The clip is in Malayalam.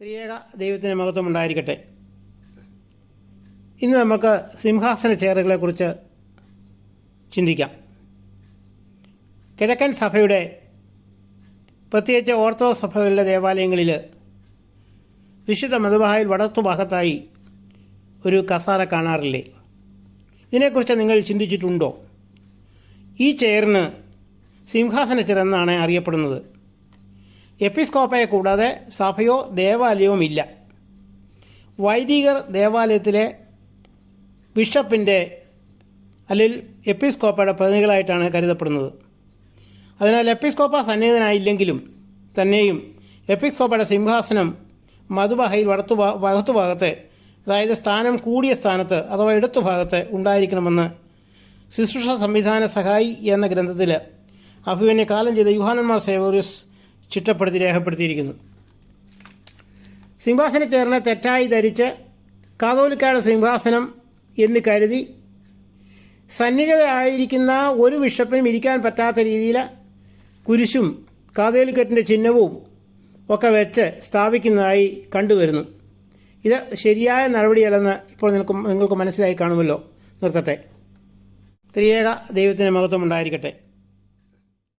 ത്രിയേക ദൈവത്തിന് മഹത്വം ഉണ്ടായിരിക്കട്ടെ. ഇന്ന് നമുക്ക് സിംഹാസന ചെയറുകളെക്കുറിച്ച് ചിന്തിക്കാം. കിഴക്കൻ സഭയുടെ പ്രത്യേകിച്ച് ഓർത്തഡോക്സ് സഭകളിലെ ദേവാലയങ്ങളിൽ വിശുദ്ധ വടത്തു ഭാഗത്തായി ഒരു കസാര കാണാറില്ലേ? ഇതിനെക്കുറിച്ച് നിങ്ങൾ ചിന്തിച്ചിട്ടുണ്ടോ? ഈ ചെയറിന് സിംഹാസന ചെയർ എന്നാണ് അറിയപ്പെടുന്നത്. എപ്പിസ്കോപ്പയെ കൂടാതെ സഭയോ ദേവാലയവും ഇല്ല. വൈദികർ ദേവാലയത്തിലെ ബിഷപ്പിന്റെ അല്ലെങ്കിൽ എപ്പിസ്കോപ്പയുടെ പ്രതിനിധികളായിട്ടാണ് കരുതപ്പെടുന്നത്. അതിനാൽ എപ്പിസ്കോപ്പ സന്നിഹിതനായില്ലെങ്കിലും തന്നെയും എപ്പിസ്കോപ്പയുടെ സിംഹാസനം മധുബഹയിൽ വടത്തു വകത്തുഭാഗത്ത് അതായത് സ്ഥാനം കൂടിയ സ്ഥാനത്ത് അഥവാ ഇടത്തുഭാഗത്ത് ഉണ്ടായിരിക്കണമെന്ന് ശുശ്രൂഷ സംവിധാന സഹായി എന്ന ഗ്രന്ഥത്തിൽ അഭിമന്യ കാലം ചെയ്ത യുഹാനന്മാർ സേവോറിയസ് ചിട്ടപ്പെടുത്തി രേഖപ്പെടുത്തിയിരിക്കുന്നു. സിംഹാസന ചേർന്ന തെറ്റായി ധരിച്ച് കാതോലിക്കാട് സിംഹാസനം എന്ന് കരുതി സന്നിഹിതരായിരിക്കുന്ന ഒരു ബിഷപ്പിനും ഇരിക്കാൻ പറ്റാത്ത രീതിയിൽ കുരിശും കാതോലിക്കറ്റിന്റെ ചിഹ്നവും ഒക്കെ വെച്ച് സ്ഥാപിക്കുന്നതായി കണ്ടുവരുന്നു. ഇത് ശരിയായ നടപടിയല്ലെന്ന് ഇപ്പോൾ നിങ്ങൾക്ക് നിങ്ങൾക്ക് മനസ്സിലായി കാണുമല്ലോ. നിർത്തട്ടെ. ത്രിയേക ദൈവത്തിന് മഹത്വം ഉണ്ടായിരിക്കട്ടെ.